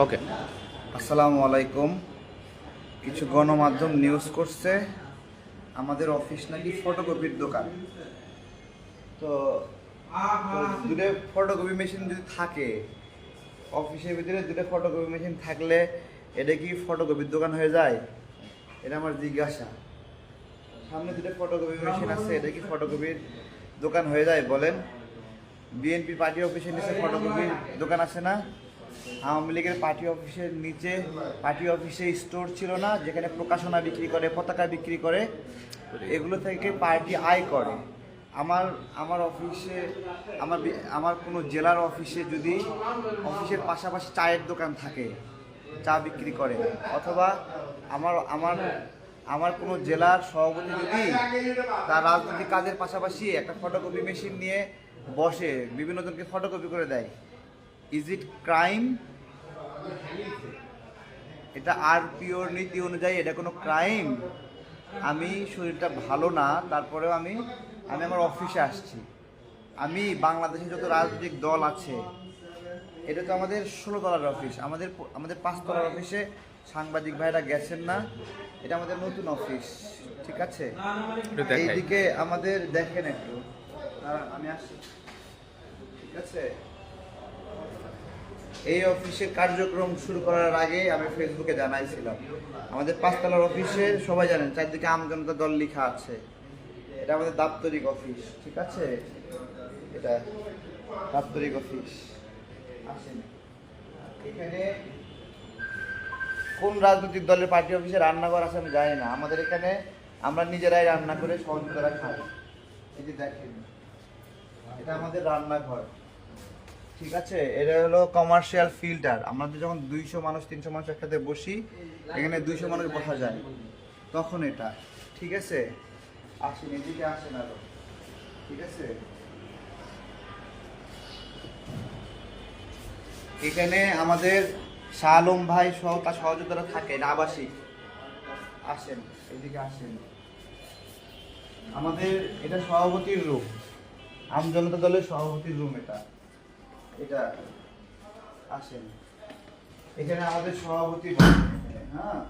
ওকে আসসালামু আলাইকুম। কিছু গণমাধ্যম নিউজ করছে। আমাদের অফিস নাকি ফটোকপির দোকান। তো দুটো ফটোকপি মেশিন যদি থাকে অফিসের ভিতরে দুটো ফটোকপি মেশিন থাকলে এটা কি ফটোকপির দোকান হয়ে যায়? এটা আমার জিজ্ঞাসা। সামনে দুটো ফটোকপি মেশিন আছে, এটা কি ফটোকপির দোকান হয়ে যায় বলেন? বিএনপি পার্টি অফিসের নিচে ফটোকপির দোকান আছে না? আওয়ামী লীগের পার্টি অফিসের নিচে, পার্টি অফিসে স্টোর ছিল না, যেখানে প্রকাশনা বিক্রি করে, পতাকা বিক্রি করে, এগুলো থেকে পার্টি আয় করে। আমার আমার অফিসে, আমার আমার কোনো জেলার অফিসে যদি অফিসের পাশাপাশি চায়ের দোকান থাকে, চা বিক্রি করে, অথবা আমার আমার আমার কোনো জেলার সভাপতি যদি তার রাজনৈতিক কাজের পাশাপাশি একটা ফটোকপি মেশিন নিয়ে বসে, বিভিন্ন জনকে ফটোকপি করে দেয় ইজ ইট ক্রাইম এটা আর পিওর নীতি অনুযায়ী এটা কোনো ক্রাইম। আমি শরীরটা ভালো না তারপরেও আমি আমি আমার অফিসে আসছি। আমি বাংলাদেশে যত রাজনৈতিক দল আছে এটা তো আমাদের ষোলো তলার অফিস। আমাদের আমাদের পাঁচতলার অফিসে সাংবাদিক ভাইরা গেছেন না এটা আমাদের নতুন অফিস ঠিক আছে। এইদিকে আমাদের দেখেন একটু। আমি আসছি। ঠিক আছে? এই অফিসের কার্যক্রম শুরু করার আগে আমি ফেসবুকে জানাইছিলাম। আমাদের পাঁচতলার অফিসে সবাই জানেন, চারদিকে আমজনতা দল লেখা আছে। এটা আমাদের দাপ্তরিক অফিস, ঠিক আছে? এটা দাপ্তরিক অফিস। আসেন। এখানে কোন রাজনৈতিক দলের পার্টি অফিসে রান্নাঘর আছে আমি জানি না। আমাদের এখানে আমরা নিজেরাই রান্না করে সহযোগিতা খাই। এই যে দেখেন, এটা আমাদের রান্নাঘর। ঠিক আছে? এটা হলো কমার্শিয়াল ফিল্টার আমাদের যখন দুইশো মানুষ, তিনশো মানুষ একসাথে বসি, এখানে দুইশো মানুষ বসা যায়। তখন এটা, ঠিক আছে? আসেন, এদিকে আসেন আরও। ঠিক আছে? এখানে আমাদের শাহ আলম ভাই সহ, তার সহযোগিতারা থাকে আবাসিক আসেন, এদিকে আসেন। আমাদের এটা সভাপতির রুম আম জনতা দলের সভাপতির রুম এটা। এটা আসেন। এখানে আমাদের সভাপতি হ্যাঁ?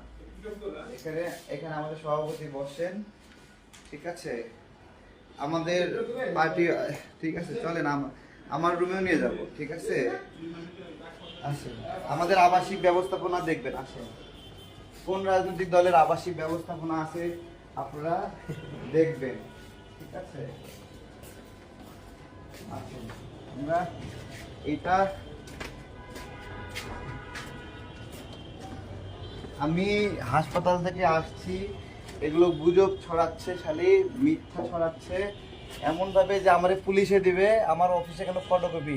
এখানে এখানে আমাদের সভাপতি বসেন, ঠিক আছে? আমাদের পার্টি, ঠিক আছে, চলেন আমার রুমেও নিয়ে যাব, ঠিক আছে? আসেন। আমাদের আবাসিক ব্যবস্থাপনা দেখবেন, আসেন। কোন রাজনৈতিক দলের আবাসিক ব্যবস্থাপনা আছে আপনারা দেখবেন, ঠিক আছে? আসেন। আমরা এটা আমি হাসপাতাল থেকে আসছি। এগুলো গুজব ছড়াচ্ছে খালি মিথ্যা ছড়াচ্ছে। এমনভাবে যে আমারে পুলিশে দিবে, আমার অফিসে কেন ফটোকপি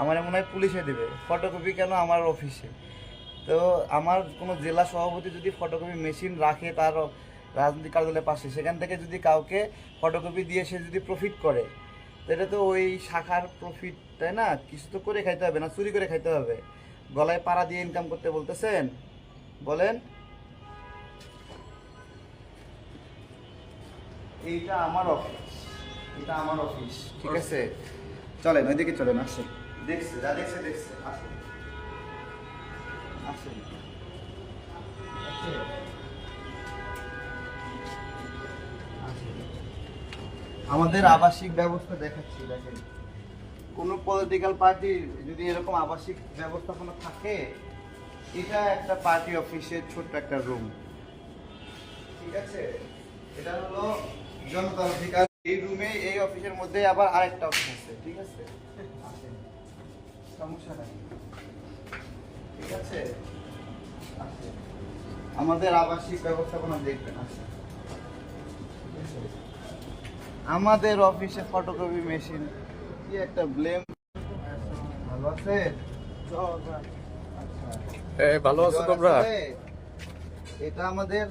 আমার মনে হয় পুলিশে দিবে। ফটোকপি কেন আমার অফিসে? তো আমার কোনো জেলা সভাপতি যদি ফটোকপি মেশিন রাখে তার রাজনৈতিক কার্যালয়ের পাশে, সেখান থেকে যদি কাউকে ফটোকপি দিয়ে সে যদি প্রফিট করে, তো এটা তো ওই শাখার প্রফিট তাই না? কিছু তো করে খাইতে হবে না চুরি করে খাইতে হবে। গলায় পাড়া দিয়ে ইনকাম করতে বলতেছেন? বলেন। এইটা আমার অফিস এটা আমার অফিস ঠিক আছে। চলেন ওইদিকে চলেন আসেন। দেখছে যা দেখছে দেখছে। আসেন। আসেন। আমাদের আবাসিক ব্যবস্থা দেখাচ্ছি দেখেন। কোনো পলিটিক্যাল পার্টি যদি এরকম আবাসিক ব্যবস্থাপনা থাকে, এটা একটা পার্টি অফিসের ছোট্ট একটা রুম ঠিক আছে? এটা হলো জনতা অধিকার। এই রুমে এই অফিসের মধ্যে আবার আরেকটা অফিস আছে, ঠিক আছে? সমস্যা নাই। ঠিক আছে? আমাদের আবাসিক ব্যবস্থাপনা দেখবেন আছে? আমাদের অফিসে ফটোকপি মেশিন কি একটা ব্লেম ভালো আছে? আচ্ছা ভালো আছো তোমরা? এটা আমাদের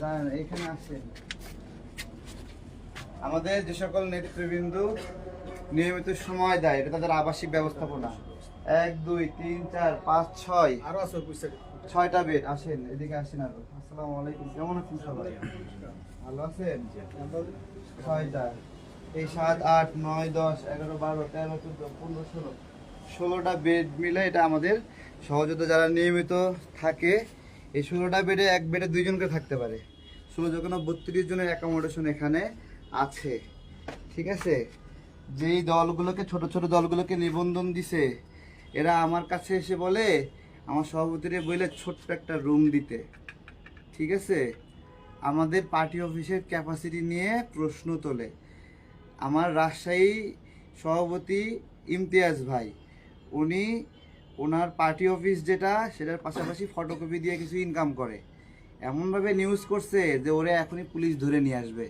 জানেন, এখানে আসেন আমাদের যে সকল নেতৃবৃন্দ নিয়মিত সময় দেয় এটা তাদের আবাসিক ব্যবস্থাপনা। এক দুই তিন চার পাঁচ ছয়। আরও আছে ছয়টা বেড আসেন এদিকে আসেন আরও। আসসালামু আলাইকুম। কেমন আছেন সবাই? ভালো আছেন? ছয়টা। এই সাত, আট, নয়, দশ, এগারো, বারো, তেরো, চোদ্দ, পনেরো, ষোলো। ষোলোটা বেড মিলে এটা আমাদের সহযোদ্ধা যারা নিয়মিত থাকে, এই ষোলোটা বেডে এক বেডে দুইজনকে থাকতে পারে। ষোলো যখন বত্রিশ জনের অ্যাকোমোডেশন এখানে আছে। ঠিক আছে? যেই দলগুলোকে, ছোট ছোট দলগুলোকে নিবন্ধন দিছে, এরা আমার কাছে এসে বলে, আমার সভাপতিরে বলে ছোট্ট একটা রুম দিতে। ঠিক আছে? আমাদের পার্টি অফিসের ক্যাপাসিটি নিয়ে প্রশ্ন তোলে। আমার রাজশাহী সভাপতি ইমতিয়াজ ভাই। উনি ওনার পার্টি অফিস যেটা সেটার পাশাপাশি ফটোকপি দিয়ে কিছু ইনকাম করে। এমনভাবে নিউজ করছে যে ওরে এখনই পুলিশ ধরে নিয়ে আসবে।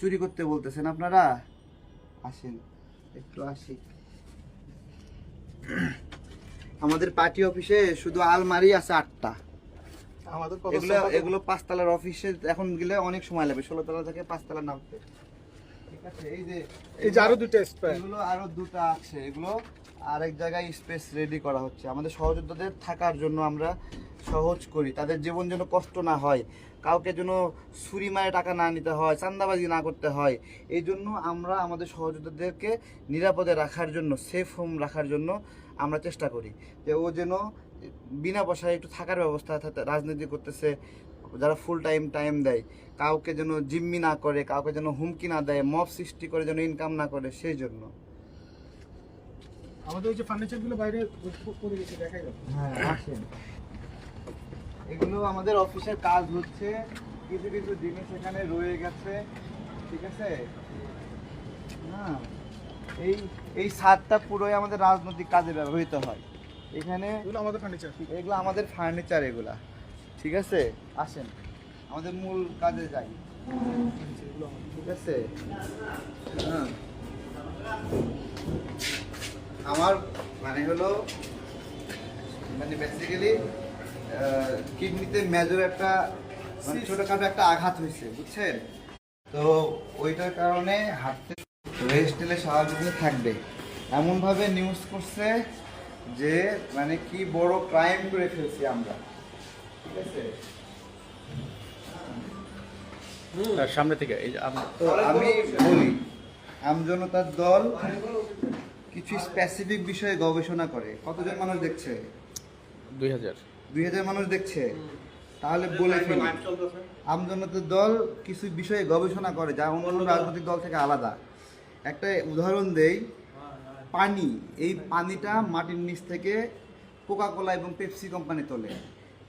চুরি করতে বলতেছেন আপনারা? আসেন একটু আসি। আমাদের পার্টি অফিসে শুধু আলমারি আছে আটটা। আমাদের এগুলো এগুলো পাঁচতলার অফিসে এখন গেলে অনেক সময় লাগবে। ষোলো তলা থেকে পাঁচতলা নামতে। এই যে এই যে আরও দুটো স্প্রে এগুলো আরও দুটো আছে এগুলো আরেক জায়গায় স্পেস রেডি করা হচ্ছে। আমাদের সহযোদ্ধাদের থাকার জন্য আমরা সহজ করি তাদের জীবন যেন কষ্ট না হয় কাউকে যেন ছুরি মারে টাকা না নিতে হয় চান্দাবাজি না করতে হয় এই জন্য আমরা আমাদের সহযোদ্ধাদেরকে নিরাপদে রাখার জন্য সেফ হোম রাখার জন্য আমরা চেষ্টা করি। যে ও যেন বিনা পয়সায় একটু থাকার ব্যবস্থা রাজনীতি করতেছে যারা ফুল টাইম টাইম দেয় কাউকে যেন জিম্মি না করে কাউকে যেন হুমকি না দেয় মব সৃষ্টি করে যেন ইনকাম না করে সেই জন্য। আমাদের ওই যে ফার্নিচারগুলো বাইরে করে গেছে দেখাই হ্যাঁ আসেন। এগুলো আমাদের অফিসের কাজ হচ্ছে কিছু কিছু জিনিস এখানে রয়ে গেছে ঠিক আছে? না এই এই ছাদটা পুরোই আমাদের রাজনৈতিক কাজে ব্যবহৃত হয়। এখানে এগুলো আমাদের ফার্নিচার এগুলো আমাদের ফার্নিচার এগুলা। ঠিক আছে? আসেন। আমাদের মূল কাজে যাই। ঠিক আছে? হ্যাঁ। আমার মানে হলো মানে বেসিক্যালি কিডনিতে মেজর একটা মানে ছোটখাটো একটা আঘাত হয়েছে বুঝছেন? তো ওইটার কারণে হাঁটতে রেস্ট নিলে স্বাভাবিক থাকবে। এমনভাবে নিউজ করছে যে মানে কি বড় ক্রাইম করে ফেলছি আমরা। তার সামনে থেকে এই তো আমি বলি আমজনতার দল কিছু স্পেসিফিক বিষয়ে গবেষণা করে। কতজন মানুষ দেখছে? দুই হাজার। দুই হাজার মানুষ দেখছে। তাহলে বলে ফেলি। আমজনতার দল কিছু বিষয়ে গবেষণা করে যা অন্যান্য রাজনৈতিক দল থেকে আলাদা। একটা উদাহরণ দেই পানি। এই পানিটা মাটির নিচ থেকে কোকা কোলা এবং পেপসি কোম্পানি তোলে।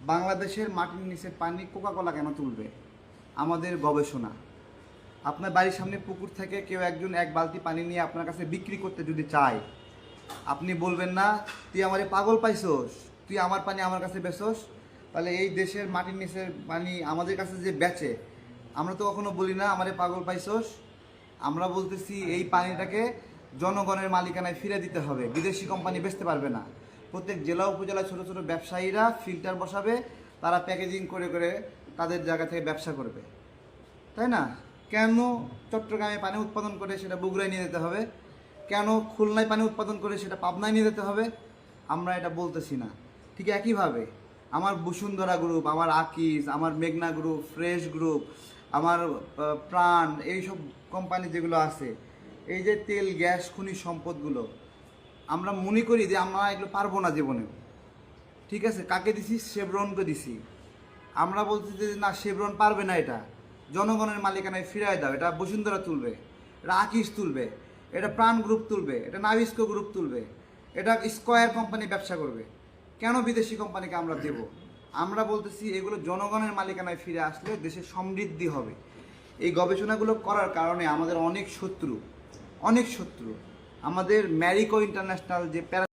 বাংলাদেশের মাটির নিচের পানি কোকা কোলা কেন তুলবে? আমাদের গবেষণা। আপনার বাড়ির সামনে পুকুর থেকে কেউ একজন এক বালতি পানি নিয়ে আপনার কাছে বিক্রি করতে যদি চায়, আপনি বলবেন না, তুই আমারে পাগল পাইছস, তুই আমার পানি আমার কাছে বেচোস? তাহলে এই দেশের মাটির নিচের পানি আমাদের কাছে যে বেচে, আমরা তো কখনো বলি না, আমারে পাগল পাইছস? আমরা বলতেছি এই পানিটাকে জনগণের মালিকানায় ফিরে দিতে হবে, বিদেশি কোম্পানি বেচতে পারবে না। প্রত্যেক জেলা উপজেলা ছোট ছোট ব্যবসায়ীরা ফিল্টার বসাবে, তারা প্যাকেজিং করে করে তাদের জায়গা থেকে ব্যবসা করবে। তাই না? কেন চট্টগ্রামে পানি উৎপাদন করে সেটা বগুড়ায় নিয়ে যেতে হবে? কেন খুলনায় পানি উৎপাদন করে সেটা পাবনায় নিয়ে যেতে হবে? আমরা এটা বলতেছি না। ঠিক একইভাবে আমার বসুন্ধরা গ্রুপ আমার আকিজ, আমার মেঘনা গ্রুপ ফ্রেশ গ্রুপ আমার প্রাণ, এইসব কোম্পানি যেগুলো আছে, এই যে তেল, গ্যাস, খনিজ সম্পদগুলো আমরা মনে করি যে আমরা এগুলো পারব না জীবনে। ঠিক আছে? কাকে দিছি? শেভরনকে দিছি। আমরা বলছি যে, না শেভরন পারবে না এটা। জনগণের মালিকানায় ফিরায় দাও। এটা বসুন্ধরা তুলবে। এটা আকিস তুলবে। এটা প্রাণ গ্রুপ তুলবে। এটা নাবিস্কো গ্রুপ তুলবে। এটা স্কয়ার কোম্পানি ব্যবসা করবে। কেন বিদেশি কোম্পানিকে আমরা দেব? আমরা বলতেছি, এগুলো জনগণের মালিকানায় ফিরে আসলে দেশে সমৃদ্ধি হবে। এই গবেষণাগুলো করার কারণে আমাদের অনেক শত্রু অনেক শত্রু আমাদের ম্যারিকো ইন্টারন্যাশনাল যে প্যারা